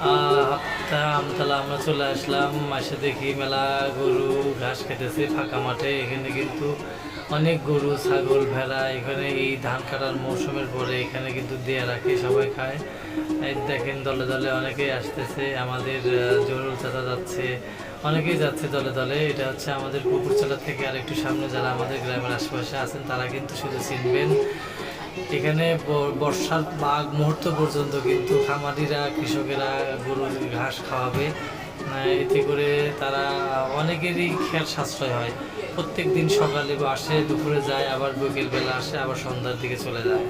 আমতলা আমরা চলে আসলাম মাসে দেখি মেলা গরু ঘাস খেতেছে ফাঁকা মাঠে। এখানে কিন্তু অনেক গরু, ছাগল, ভেড়া, এখানে এই ধান কাটার মৌসুমের পরে এখানে কিন্তু দিয়ে রাখে, সবাই খায়। এই দেখেন দলে দলে অনেকেই আসতেছে, আমাদের জরুল চাচা যাচ্ছে, অনেকেই যাচ্ছে দলে দলে। এটা হচ্ছে আমাদের পুকুরচালা থেকে আর একটু সামনে, যারা আমাদের গ্রামের আশেপাশে আছেন, তারা কিন্তু শুধু চিনবেন। এখানে বর্ষার মাঘ মুহূর্ত পর্যন্ত কিন্তু খামারিরা, কৃষকেরা গরুর ঘাস খাওয়াবে। এতে করে তারা অনেকেরই খেয়াল সাশ্রয় হয়। প্রত্যেক দিন সকালে আসে, দুপুরে যায়, আবার বিকেলবেলা আসে, আবার সন্ধ্যার দিকে চলে যায়।